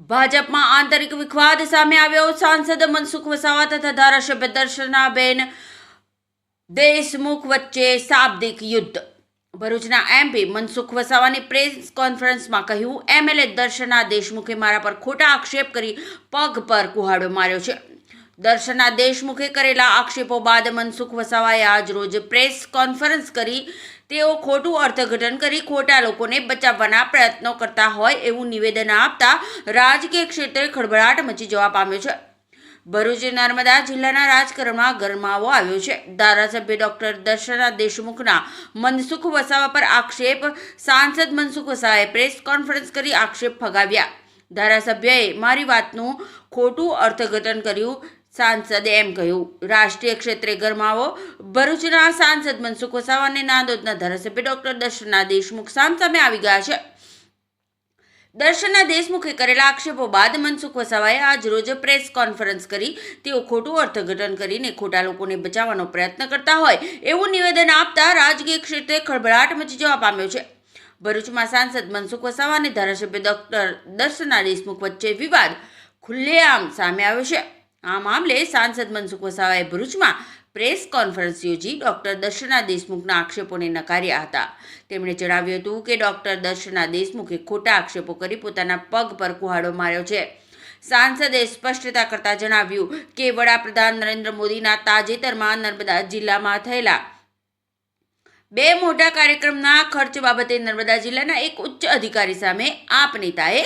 ભાજપમાં આંતરિક વિખવાદ સામે આવ્યો. સાંસદ મનસુખ વસાવા તથા ધારાસભ્ય દર્શનાબેન દેશમુખ વચ્ચે શાબ્દિક યુદ્ધ. ભરૂચના એમપી મનસુખ વસાવાની પ્રેસ કોન્ફરન્સમાં કહ્યું એમએલએ દર્શના દેશમુખે મારા પર ખોટા આક્ષેપ કરી પગ પર કુહાડો માર્યો છે. દર્શના દેશમુખે કરેલા આક્ષેપો બાદ મનસુખ વસાવાએ આજ રોજ પ્રેસ કોન્ફરન્સ કરી તેઓ ખોટું અર્થઘટન કરી ખોટા લોકોને બચાવવાના પ્રયત્નો કરતા હોય એવું નિવેદન આપતા રાજકીય ક્ષેત્રે ખળભળાટ મચી જવા પામ્યો છે. ભરૂચ નર્મદા જિલ્લાના રાજકારણમાં ગરમાવો આવ્યો છે. ધારાસભ્ય ડોક્ટર દર્શના દેશમુખના મનસુખ વસાવા પર આક્ષેપ, સાંસદ મનસુખ વસાવાએ પ્રેસ કોન્ફરન્સ કરી આક્ષેપ ફગાવ્યા. ધારાસભ્યએ મારી વાતનું ખોટું અર્થઘટન કર્યું સાંસદે એમ કહ્યું. રાષ્ટ્રીય ક્ષેત્રે ગરમાવો, ભરૂચના સાંસદ મનસુખ વસાવા અને નાંદોદના ધારાસભ્ય ડોક્ટર દર્શના દેશમુખ સામસામે આવી ગયા છે. દર્શના દેશમુખે કરેલા આક્ષેપો બાદ મનસુખ વસાવાએ આજ રોજ પ્રેસ કોન્ફરન્સ કરી તેઓ ખોટું અર્થઘટન કરીને ખોટા લોકોને બચાવવાનો પ્રયત્ન કરતા હોય એવું નિવેદન આપતા રાજકીય ક્ષેત્રે ખળભળાટ મચી જવા પામ્યો છે. ભરૂચમાં સાંસદ મનસુખ વસાવા અને ધારાસભ્ય ડોક્ટર દર્શના દેશમુખ વચ્ચે વિવાદ ખુલ્લેઆમ સામે આવ્યો છે. આ મામલે સાંસદ મનસુખ વસાવાએ ભરૂચમાં પ્રેસ કોન્ફરન્સ યોજી ડૉક્ટર દર્શના દેશમુખના આક્ષેપોને નકાર્યા હતા. તેમણે જણાવ્યું હતું કે ડૉક્ટર દર્શના દેશમુખે ખોટા આક્ષેપો કરી પોતાના પગ પર કુહાડો માર્યો છે. સાંસદે સ્પષ્ટતા કરતાં જણાવ્યું કે વડાપ્રધાન નરેન્દ્ર મોદીના તાજેતરમાં નર્મદા જિલ્લામાં થયેલા બે મોટા કાર્યક્રમના ખર્ચ બાબતે નર્મદા જિલ્લાના એક ઉચ્ચ અધિકારી સામે આપ નેતાએ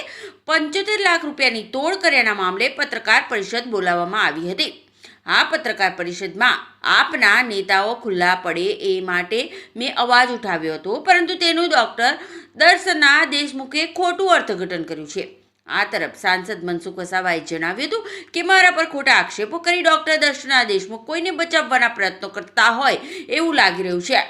પંચોતેર લાખ રૂપિયાની તોડ કર્યાના મામલે પત્રકાર પરિષદ બોલાવવામાં આવી હતી. આ પત્રકાર પરિષદમાં આપના નેતાઓ ખુલ્લા પડે એ માટે મેં અવાજ ઉઠાવ્યો હતો, પરંતુ તેનું ડૉક્ટર દર્શના દેશમુખે ખોટું અર્થઘટન કર્યું છે. આ તરફ સાંસદ મનસુખ વસાવાએ જણાવ્યું હતું કે મારા પર ખોટા આક્ષેપો કરી ડૉક્ટર દર્શના દેશમુખ કોઈને બચાવવાના પ્રયત્નો કરતા હોય એવું લાગી રહ્યું છે.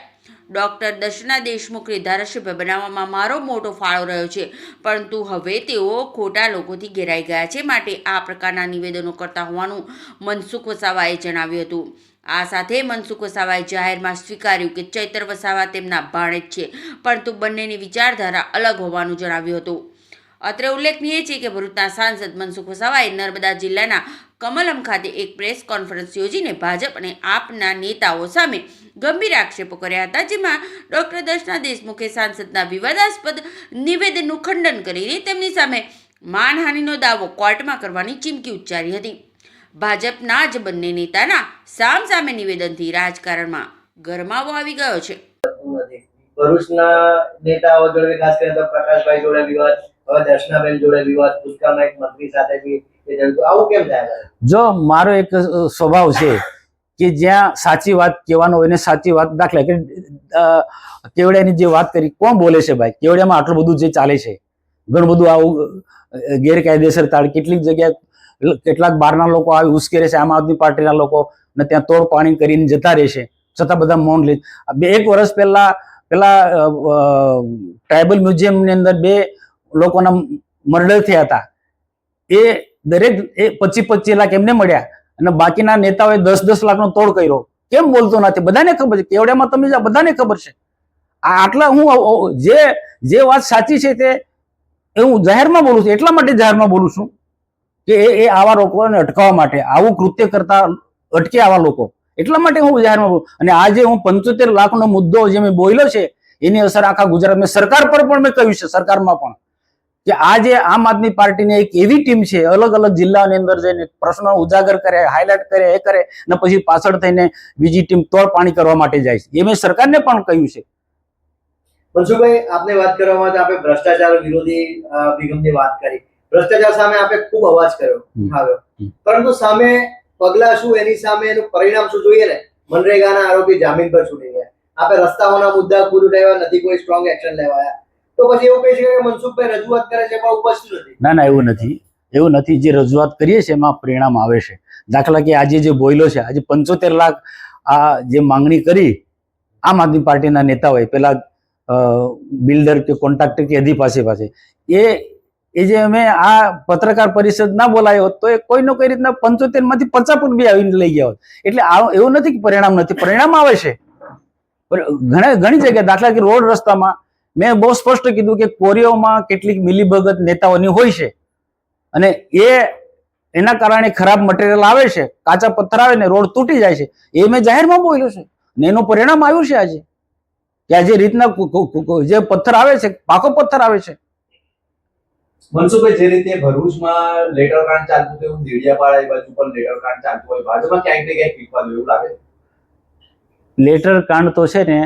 ડોક્ટર દર્શના દેશમુખને ધારાસભ્ય બનાવવામાં મારો મોટો ફાળો રહ્યો છે. પરંતુ હવે તેઓ ખોટા લોકોથી ઘેરાઈ ગયા છે માટે આ પ્રકારના નિવેદનો કરતા હોવાનું મનસુખ વસાવાએ જણાવ્યું હતું. આ સાથે મનસુખ વસાવાએ જાહેરમાં સ્વીકાર્યું કે ચૈતર વસાવા તેમના ભાણેજ છે, પરંતુ બંનેની વિચારધારા અલગ હોવાનું જણાવ્યું હતું. અત્રે ઉલ્લેખનીય છે કે ભરૂચના સાંસદ મનસુખ વસાવાએ નર્મદા જિલ્લાના કમલમ ખાતે એક પ્રેસ કોન્ફરન્સ યોજીને ભાજપ અને આપના નેતાઓ સામે ગંભીર આક્ષેપો કર્યા હતા, જેમાં ડોક્ટર દર્શના દેશમુખે સાંસદના વિવાદાસ્પદ નિવેદનનું ખંડન કરીને તેમની સામે માનહાનિનો દાવો કોર્ટમાં કરવાની ચીમકી ઉચ્ચારી હતી. ભાજપના જ બંને નેતાના સામ સામે નિવેદનથી રાજકારણમાં ગરમાવો આવી ગયો છે. ભરૂચના નેતાઓ જોડે ખાસ કરીને પ્રકાશભાઈ જોડે વિવાદ, હવે દર્શનાબેન જોડે વિવાદ ભૂતકાળમાં એક મંત્રી સાથે જો મારો એક સ્વભાવ છે કે જ્યાં સાચી વાત કહેવાનો હોય ને સાચી વાત દાખલા કે કેવડિયાની જે વાત કરી, કોણ બોલે છે ભાઈ? કેવડિયામાં આટલું બધું જે ચાલે છે, ઘણું બધું આવું ગેરકાયદેસર તાળ, કેટલીક જગ્યાએ કેટલાક બહારના લોકો આવી ઉશ્કેરે છે, આમ આદમી પાર્ટીના લોકો, ને ત્યાં તોડ પાણી કરીને જતા રહેશે છતાં બધા મૌન લે, બે, એક વર્ષ પહેલા પેલા ટ્રાઇબલ મ્યુઝિયમની અંદર બે લોકોના મર્ડર થયા હતા. એ દરેક એ પચીસ પચીસ લાખ એમને મળ્યા. અને બાકીના નેતાઓએ દસ દસ લાખનો તોડ કર્યો. કેમ બોલતો નથી? બધાને ખબર છે. કેવડિયામાં તમે બધાને ખબર છે. આ આટલા હું જે જે વાત સાચી છે તે હું જાહેરમાં બોલું છું. એટલા માટે જાહેરમાં બોલું છું કે એ આવા લોકોને અટકાવવા માટે, આવું કૃત્ય કરતા અટકે આવા લોકો. એટલા માટે હું જાહેરમાં બોલું. અને આજે હું પંચોતેર લાખનો મુદ્દો જે મેં બોલ્યો છે, એની અસર આખા ગુજરાત મેં સરકાર પર પણ મેં કહ્યું છે, સરકારમાં પણ. કે આજે આમ આદમી પાર્ટીની એક એવી ટીમ છે અલગ અલગ જિલ્લાની અંદર જઈને પ્રશ્નો ઉજાગર કરે હાઇલાઇટ કરે એ કરે ને પછી પાછળ થઈને બીજી ટીમ તોડ પાણી કરવા માટે જાય છે. એ મેં સરકારને પણ કહ્યું છે. મનસુખભાઈ આપને વાત કરવામાં આપણે ભ્રષ્ટાચાર વિરોધી અભિગમની વાત કરી. ભ્રષ્ટાચાર સામે આપણે ખૂબ અવાજ કર્યો આવ્યો. પરંતુ સામે પગલા શું એની સામે એનું પરિણામ શું જોઈએ ને? મનરેગાના આરોપી જામીન પર છૂટી ગયા. આપણે રસ્તાઓના મુદ્દા પૂરું લેવા નથી કોઈ સ્ટ્રોંગ એક્શન લેવાયા. તો પછી એવું કહી શકાય કે મનસુખભાઈ રજૂઆત કરે છે પણ ઉપસ્થિત નથી. ના ના, એવું નથી. એવું નથી. જે રજૂઆત કરીએ છીએ, એમાં પરિણામ આવે છે. દાખલા કે આજે જે બોયલો છે, આજે પંચોતેર લાખ આ જે માંગણી કરી, આમ આદમી પાર્ટીના નેતાઓએ, પેલા બિલ્ડર કે કોન્ટ્રાક્ટર કે અધી પાસે પાસે, એ એ જે અમે આ પત્રકાર પરિષદ ના બોલાયો હોત, તો એ કોઈનો કોઈ રીતના પંચોતેરમાંથી પચાસ બી આવીને લઈ ગયા હોત. એટલે એવું નથી કે પરિણામ નથી. પરિણામ આવે છે. ઘણા, ઘણી જગ્યાએ દાખલા કે રોડ રસ્તામાં મેં બહુ સ્પષ્ટ કીધું કે કોરિયોમાં કેટલીક મિલીભગત નેતાઓની હોય છે. અને એ એના કારણે ખરાબ મટીરિયલ આવે છે કાચા પથ્થર આવે ને રોડ તૂટી જાય છે. એ મેં જાહેરમાં બોલ્યું છે. ને એનું પરિણામ આવ્યું છે આજે. કે આ જે રીતના જે પથ્થર આવે છે પાકો પથ્થર આવે છે. મનસુખભાઈ જે રીતે ભરૂચમાં લેટર કાંડ ચાલતું હતું એવું દેડિયાપાડા એ બાજુ પણ લેટર કાંડ ચાલતું હોય ભાજપમાં ક્યાંક ને ક્યાંક ફીટવા એવું લાગે છે? લેટર કાંડ તો છે ને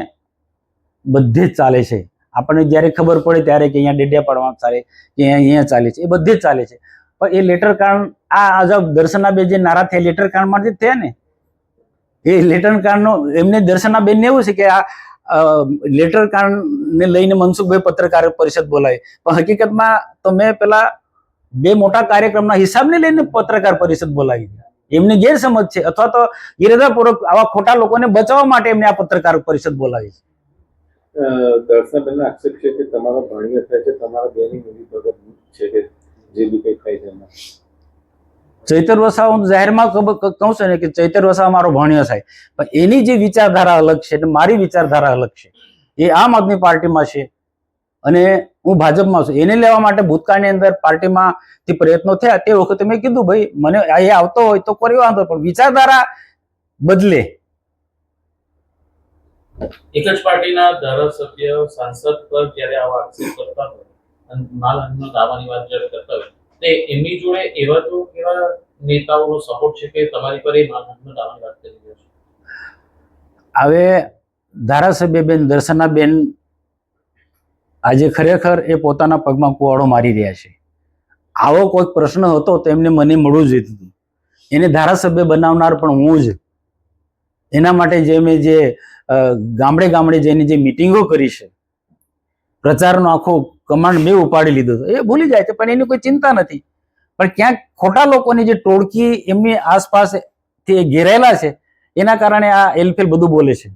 બધે જ ચાલે છે. આપણને જ્યારે ખબર પડે ત્યારે કે અહીંયા ડેડિયાપાડામાં ચાલે કે અહીંયા ચાલે છે. એ બધે જ ચાલે છે. પણ એ લેટર કારણ આ આજે દર્શનાબેન જે નારા થયા લેટર કાંડમાંથી જ થયા ને? એ લેટર કાંડનો એમને દર્શનાબેન ને એવું છે કે આ લેટર લેટર ને લઈને મનસુખભાઈ પત્રકાર પરિષદ બોલાવી. પણ હકીકતમાં તો મેં પેલા બે મોટા કાર્યક્રમના હિસાબને લઈને પત્રકાર પરિષદ બોલાવી એમની ગેરસમજ છે. અથવા તો ઇરાદાપૂર્વક આવા ખોટા લોકોને બચાવવા માટે એમને આ પત્રકાર પરિષદ બોલાવી છે. દર્શનબેનનો આક્ષેપ છે કે તમારા ભાણિયો થાય છે, તમારા બેની મિલી ભગત છે કે જે બી કંઈ થાય છે ચૈતર વસાવા હું જાહેરમાં કહું છું ને કે ચૈતર વસાવા મારો ભણ્યો થાય. પણ એની જે વિચારધારા અલગ છે અને મારી વિચારધારા અલગ છે. એ આમ આદમી પાર્ટીમાં છે અને હું ભાજપમાં છું. એને લેવા માટે ભૂતકાળની અંદર પાર્ટીમાં થી પ્રયત્નો થયા તે વખતે મેં કીધું, ભાઈ, મને એ આવતો હોય તો કરી વાંધો પણ વિચારધારા બદલે એક જ પાર્ટીના ધારાસભ્ય સાંસદ પર જ્યારે આવા આક્ષેપ કરતા હોય, અને માનહાનિનો દાવાની વાત જ્યારે કરતા હોય, તે એમની જોડે એવા તો કેવા નેતાઓનો સપોર્ટ છે કે તમારી પર એ માનહાનિનો દાવાની વાત કરી રહ્યો છે? હવે ધારાસભ્ય બેન દર્શનાબેન આજે ખરેખર એ પોતાના પગમાં કુવાડો મારી રહ્યા છે. આવો કોઈક પ્રશ્ન હતો તો એમને મને મળવું જોઈતું હતું. એને ધારાસભ્ય બનાવનાર પણ હું જ. એના માટે જે મેં જે ગામડે ગામડે જઈને જે મિટિંગો કરી છે, પ્રચારનો આખો કમાન્ડ મેં ઉપાડી લીધો એ ભૂલી જાય છે, પણ એની કોઈ ચિંતા નથી. પણ ક્યાંક ખોટા લોકોની જે ટોળકી એમની આસપાસથી ઘેરાયેલા છે, એના કારણે આ એલફેલ બધું બોલે છે.